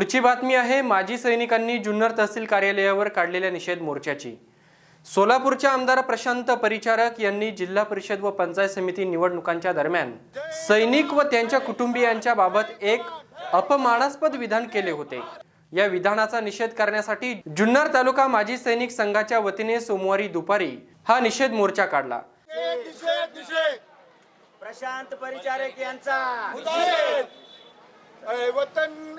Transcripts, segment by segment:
पुढची बातमी आहे माजी सैनिकांनी जुन्नर तहसील कार्यालयावर काढलेल्या निषेध मोर्चाची. सोलापूरचे आमदार प्रशांत परिचारक यांनी जिल्हा परिषद व पंचायत समिती निवडणुकांच्या दरम्यान सैनिक व त्यांच्या कुटुंबियांच्या बाबत एक अपमानास्पद विधान केले होते. या विधानाचा निषेध करण्यासाठी जुन्नर तालुका माजी सैनिक संघाच्या वतीने सोमवारी दुपारी हा निषेध मोर्चा काढला. प्रशांत परिचारक यांचा. वतन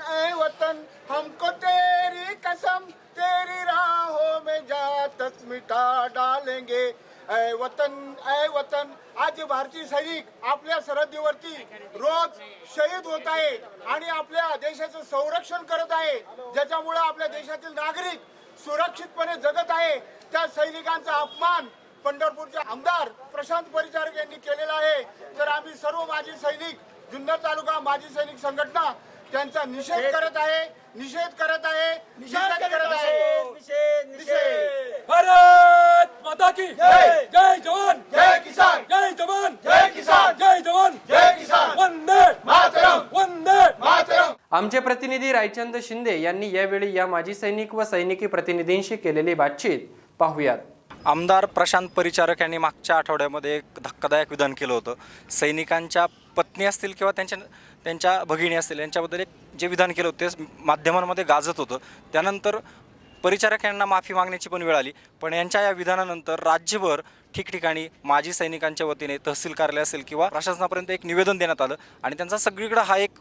वतन ऐ वतन आज भारतीय सैनिक आपल्या सरहद्दीवरती रोज शहीद होत आहे आणि आपल्या देशाचं संरक्षण करत आहे ज्याच्यामुळे आपल्या देशातील नागरिक सुरक्षितपणे जगत आहे. त्या सैनिकांचा अपमान पंढरपूरचे आमदार प्रशांत परिचारक यांनी केलेला आहे. तर आम्ही सर्व माजी सैनिक जुन्नर तालुका माजी सैनिक संघटना त्यांचा निषेध करत आहे. निषेध करत आहे. निषेध करत आहे निषेध निषेध भारत माता की जय! जय जवान जय किसान जय जवान जय किसान जय जवान जय किसान वंदे मातरम वंदे मातरम आमचे प्रतिनिधी रायचंद शिंदे यांनी यावेळी या माजी सैनिक व सैनिकी प्रतिनिधींशी केलेली बातचीत पाहूयात. आमदार प्रशांत परिचारक यांनी मागच्या आठवड्यामध्ये एक धक्कादायक विधान केलं होतं. सैनिकांच्या पत्नी असतील किंवा त्यांच्या त्यांच्या भगिनी असतील यांच्याबद्दल एक जे विधान केलं होतं ते माध्यमांमध्ये गाजत होतं. त्यानंतर परिचारक यांना माफी मागण्याची पण वेळ आली. पण यांच्या या विधानानंतर राज्यभर ठिकठिकाणी माजी सैनिकांच्या वतीने तहसील कार्यालय असेल किंवा प्रशासनापर्यंत एक निवेदन देण्यात आलं आणि त्यांचा सगळीकडं हा एक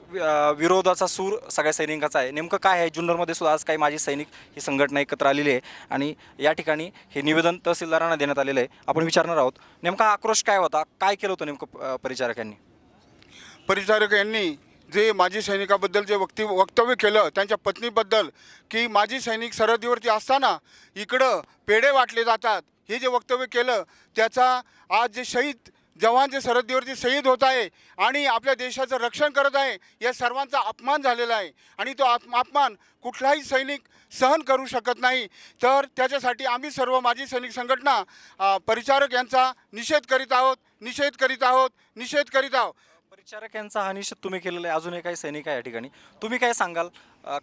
विरोधाचा सूर सगळ्या सैनिकांचा आहे. नेमकं काय आहे? जुन्नरमध्ये सुद्धा आज काही माजी सैनिक ही संघटना एकत्र आलेली आहे आणि या ठिकाणी हे निवेदन तहसीलदारांना देण्यात आलेलं आहे. आपण विचारणार आहोत नेमका आक्रोश काय होता? काय केलं होतं नेमकं परिचारकांनी परिचारक यांनी जे माजी सैनिकाबद्दल जे वक्ती वक्तव्य केलं त्यांच्या पत्नीबद्दल की माजी सैनिक सरहद्दीवरती असताना इकडं पेढे वाटले जातात हे जे वक्तव्य केलं त्याचा आज जे शहीद जवान जे सरहद्दीवरती शहीद होत आहे आणि आपल्या देशाचं रक्षण करत आहे या सर्वांचा अपमान झालेला आहे. आणि तो आप अपमान कुठलाही सैनिक सहन करू शकत नाही. तर त्याच्यासाठी आम्ही सर्व माजी सैनिक संघटना परिचारक यांचा निषेध करीत आहोत निषेध करीत आहोत निषेध करीत आहोत. परिचारक यांचा हा निषेध तुम्ही केलेला आहे. अजूनही काही सैनिक आहे या ठिकाणी. तुम्ही काय सांगाल?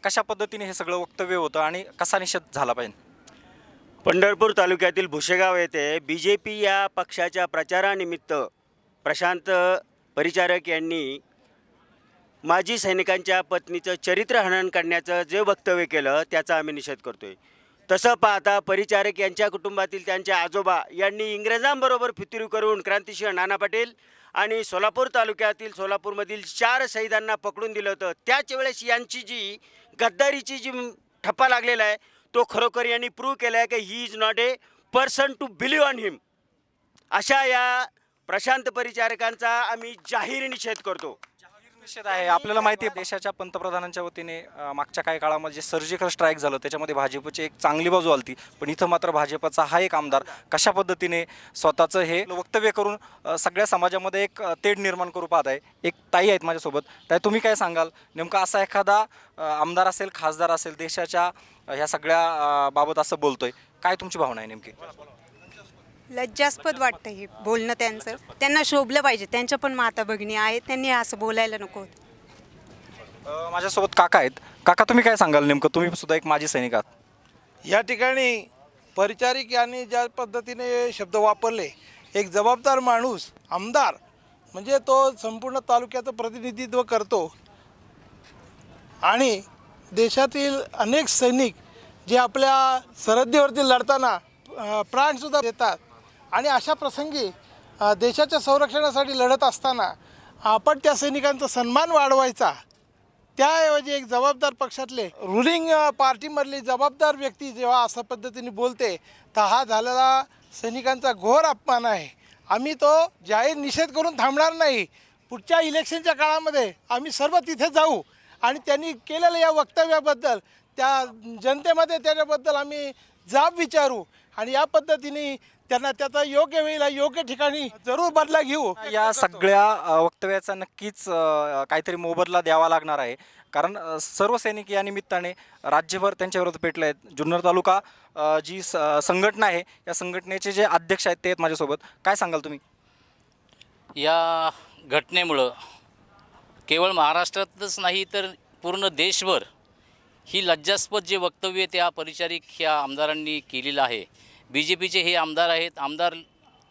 कशा पद्धतीने हे सगळं वक्तव्य होतं आणि कसा निषेध झाला पाहिजे? पंढरपूर तालुक्यातील भुसेगाव येथे बी जे पी या पक्षाच्या प्रचारानिमित्त प्रशांत परिचारक यांनी माजी सैनिकांच्या पत्नीचं चरित्र हनन करण्याचं जे वक्तव्य केलं त्याचा आम्ही निषेध करतोय. तसं पाहता परिचारक यांच्या कुटुंबातील त्यांचे आजोबा यांनी इंग्रजांबरोबर फितुरी करून क्रांतिसिंह नाना पाटील आणि सोलापूर तालुक्यातील सोलापूरमधील चार शहीदांना पकडून दिलं होतं. त्याच वेळेस यांची जी गद्दारीची जी ठप्पा लागलेला आहे तो खरोखर यांनी प्रूव्ह केला आहे की he is not a person to believe on him अशा या प्रशांत परिचारकांचा आम्ही जाहीर निषेध करतो. निषेध आहे. आपल्याला माहिती आहे देशाच्या पंतप्रधानांच्या वतीने मागच्या काही काळामध्ये जे सर्जिकल स्ट्राईक झालं त्याच्यामध्ये भाजपची एक चांगली बाजू आलती. पण इथं मात्र भाजपचा हा एक आमदार कशा पद्धतीने स्वतःचं हे वक्तव्य करून सगळ्या समाजामध्ये एक तेढ निर्माण करू पाहत आहे. एक ताई आहेत माझ्यासोबत. ताई तुम्ही काय सांगाल? नेमका असा एखादा आमदार असेल खासदार असेल देशाच्या ह्या सगळ्या बाबत असं बोलतोय. काय तुमची भावना आहे नेमकी? लज्जास्पद वाटतं हे बोलणं त्यांचं. त्यांना शोभलं पाहिजे. त्यांच्या पण माता भगिनी आहेत. त्यांनी असं बोलायला नको. होतं अं, माझ्यासोबत काका आहेत. काका तुम्ही काय सांगाल नेमकं? तुम्ही सुद्धा एक माजी सैनिक आहात. या ठिकाणी परिचारिक यांनी ज्या पद्धतीने शब्द वापरले एक जबाबदार माणूस आमदार म्हणजे तो संपूर्ण तालुक्याचं प्रतिनिधित्व करतो. आणि देशातील अनेक सैनिक जे आपल्या सरहद्दीवरती लढताना अ, प्राणसुद्धा देतात. आणि अशा प्रसंगी देशाच्या संरक्षणासाठी लढत असताना आपण त्या सैनिकांचा सन्मान वाढवायचा त्याऐवजी एक जबाबदार पक्षातले रुलिंग पार्टीमधली जबाबदार व्यक्ती जेव्हा अशा पद्धतीने बोलते तर हा झालेला सैनिकांचा घोर अपमान आहे. आम्ही तो जाहीर निषेध करून थांबणार नाही. पुढच्या इलेक्शनच्या काळामध्ये आम्ही सर्व तिथे जाऊ आणि त्यांनी केलेल्या या वक्तव्याबद्दल त्या जनतेमध्ये त्याच्याबद्दल आम्ही जाब विचारू आणि या पद्धतीने त्यांना त्याचा योग्य वेळेला योग्य ठिकाणी जरूर बदला घेऊ. या सगळ्या वक्तव्याचा नक्कीच काहीतरी मोबदला द्यावा लागणार आहे. कारण सर्व सैनिक या निमित्ताने राज्यभर त्यांच्या विरोधात पेटले आहेत जुन्नर तालुका जी स संघटना आहे या संघटनेचे जे अध्यक्ष आहेत ते आहेत माझ्यासोबत. काय सांगाल तुम्ही? या घटनेमुळं केवळ महाराष्ट्रातच नाही तर पूर्ण देशभर ही लज्जास्पद जे वक्तव्य त्या परिचारिक ह्या आमदारांनी केलेलं आहे. बी जे पीचे हे आमदार आहेत. आमदार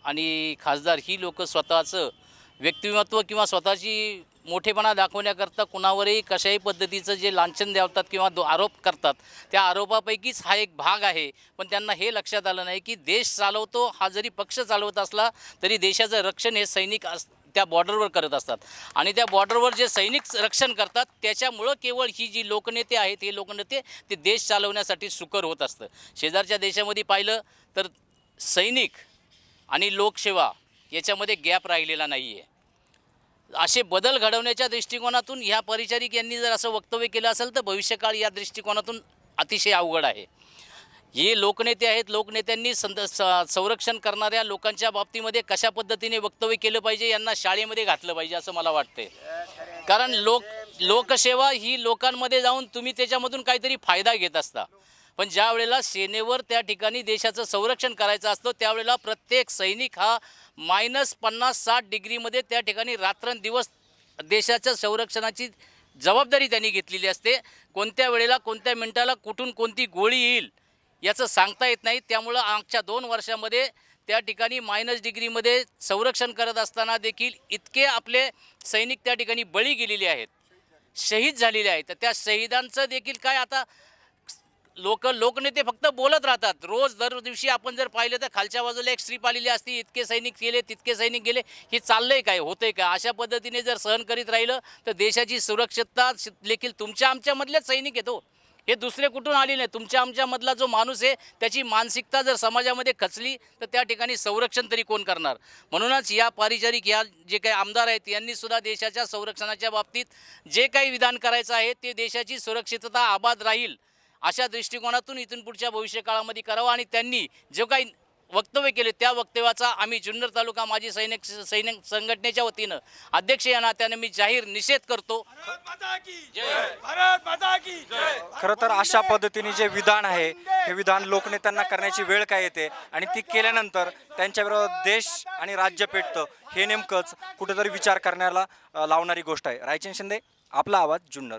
आणि खासदार ही लोक स्वतःचं व्यक्तिमत्व किंवा स्वतःची मोठेपणा दाखवण्याकरता कुणावरही कशाही पद्धतीचं जे लांछन द्यावतात किंवा दो आरोप करतात त्या आरोपापैकीच हा एक भाग आहे. पण त्यांना हे लक्षात आलं नाही की देश चालवतो हा जरी पक्ष चालवत असला तरी देशाचं रक्षण हे सैनिक अस त्या बॉर्डरवर करत असतात. आणि त्या बॉर्डरवर जे सैनिक रक्षण करतात त्याच्यामुळं केवळ ही जी लोकनेते आहेत हे लोकनेते ते देश चालवण्यासाठी सुकर होत असतं. शेजारच्या देशामध्ये पाहिलं तर सैनिक आणि लोकसेवा याच्यामध्ये गॅप राहिलेला नाही आहे असे बदल घडवण्याच्या दृष्टिकोनातून ह्या परिचारिक यांनी जर असं वक्तव्य केलं असेल तर भविष्यकाळ या दृष्टिकोनातून अतिशय अवघड आहे. हे लोकनेते आहेत लोकनेत्यांनी संद स- संरक्षण करणाऱ्या लोकांच्या बाबतीमध्ये कशा पद्धतीने वक्तव्य केलं पाहिजे यांना शाळेमध्ये घातलं पाहिजे असं मला वाटते कारण लोक लोकसेवा ही लोकांमध्ये जाऊन तुम्ही त्याच्यामधून काहीतरी फायदा घेत असता. पण ज्या वेळेला सेनेवर त्या ठिकाणी देशाचं संरक्षण करायचं असतं त्यावेळेला प्रत्येक सैनिक हा मायनस पन्नास साठ डिग्रीमध्ये त्या ठिकाणी रात्रंदिवस देशाच्या संरक्षणाची जबाबदारी त्यांनी घेतलेली असते. कोणत्या वेळेला कोणत्या मिनिटाला कुठून कोणती गोळी येईल याचं सांगता येत नाही. त्यामुळं आजच्या दोन वर्षामध्ये त्या ठिकाणी मायनस डिग्रीमध्ये संरक्षण करत असताना देखील इतके आपले सैनिक त्या ठिकाणी बळी गेलेले आहेत. शहीद झालेले आहेत. तर त्या शहीदांचं देखील काय आता लोक लोकनेते फक्त बोलत राहतात. रोज दर दिवशी आपण जर पाहिलं तर खालच्या बाजूला एक स्ट्रीप आलेली असती. इतके सैनिक गेले तितके सैनिक गेले. हे चाललंय काय? होतंय का? अशा पद्धतीने जर सहन करीत राहिलं तर देशाची सुरक्षितता देखील तुमच्या आमच्यामधलेच सैनिक येतो हे दुसरे कुठून आले नाही? तुमच्या आमच्यामधला जो माणूस आहे त्याची मानसिकता जर समाजामध्ये खचली तर त्या ठिकाणी संरक्षण तरी कोण करणार? म्हणूनच या पारिचारिक या जे काही आमदार आहेत यांनी सुद्धा देशाच्या संरक्षणाच्या बाबतीत जे काही विधान करायचं आहे ते देशाची सुरक्षितता आबाद राहील अशा दृष्टिकोनातून इथून पुढच्या भविष्यकाळामध्ये करावं. आणि त्यांनी जो काही वक्तव्य केले त्या वक्तव्याचा आम्ही जुन्नर तालुका माजी सैनिक सैनिक संघटनेच्या वतीनं अध्यक्ष या नात्याने मी जाहीर निषेध करतो. खरं तर अशा पद्धतीने जे विधान आहे हे विधान लोकनेत्यांना करण्याची वेळ काय येते? आणि ती केल्यानंतर त्यांच्याविरोधात देश आणि राज्य पेटतं हे नेमकंच कुठेतरी विचार करण्याला लावणारी गोष्ट आहे. रायचंद शिंदे आपला आवाज जुन्नर.